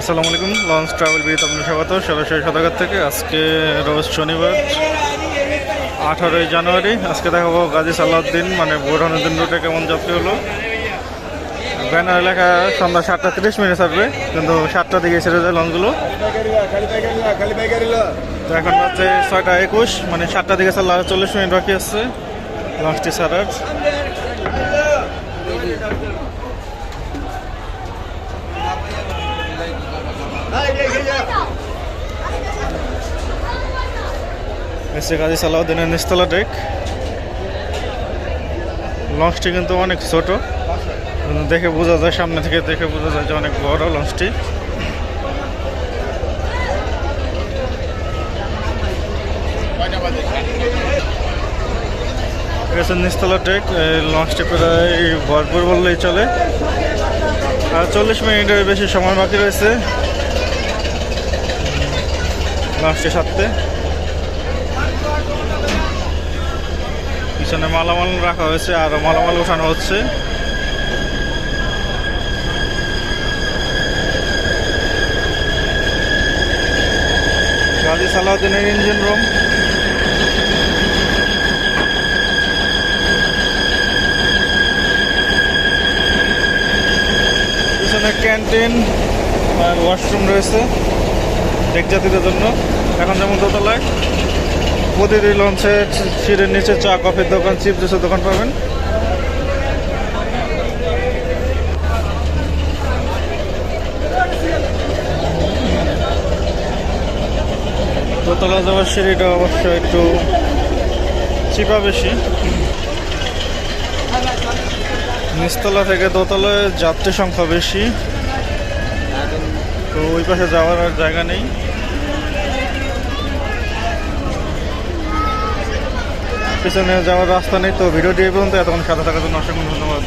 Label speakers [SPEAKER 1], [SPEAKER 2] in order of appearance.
[SPEAKER 1] আসসালামু আলাইকুম launch travel বিয়ে আপনার স্বাগত। সরাসরি সদাগর থেকে আজকে রোজ শনিবার, আঠারোই জানুয়ারি। আজকে দেখাবো গাজী সালাউদ্দিন মানে বোরহানুদ্দিন রুটে কেমন যাত্রী হলো। ব্যানার লেখা সন্ধ্যা সাতটা তিরিশ মিনিট ছাড়বে কিন্তু সাতটা দিকে ছেড়ে যায় লঞ্চগুলো। তো এখন হচ্ছে ছয়টা একুশ মানে সাতটা দিকে আর চল্লিশ মিনিট বাকি আসছে লঞ্চটি ছাড়ার। এসে গাজী সালাউদ্দিনের নিস্তলা ডেক লঞ্চটি কিন্তু অনেক ছোট। দেখে বোঝা যায়, সামনে থেকে দেখে বোঝা যায় যে অনেক বড় লঞ্চটি এসে নিস্তলা এই লঞ্চটি প্রায় ভরপুর বললেই চলে। আর চল্লিশ মিনিটের বেশি সময় বাকি রয়েছে। লঞ্চটি সারতে। পিছনে মালামাল রাখা হয়েছে আর মালামাল উঠানো হচ্ছে। গাজী সালাউদ্দিনের ইঞ্জিন রুম। পিছনে ক্যান্টিন আর ওয়াশরুম রয়েছে। ডেক যাত্রীদের জন্য। এখন যেমন দোতলায়। প্রতিটি লঞ্চে সিঁড়ির নিচে চা, কফির দোকান চিপ জুসের দোকান পাবেন। দোতলা যাওয়ার সিঁড়িটা অবশ্য একটু চিপা বেশি। নিচতলা থেকে দোতলায় যাত্রী সংখ্যা বেশি। তো ওই পাশে যাওয়ার আর জায়গা নেই। পিছনে যাওয়ার রাস্তা নেই তো ভিডিওটি পর্যন্ত। এতক্ষণ সাথে থাকার জন্য অসংখ্য ধন্যবাদ।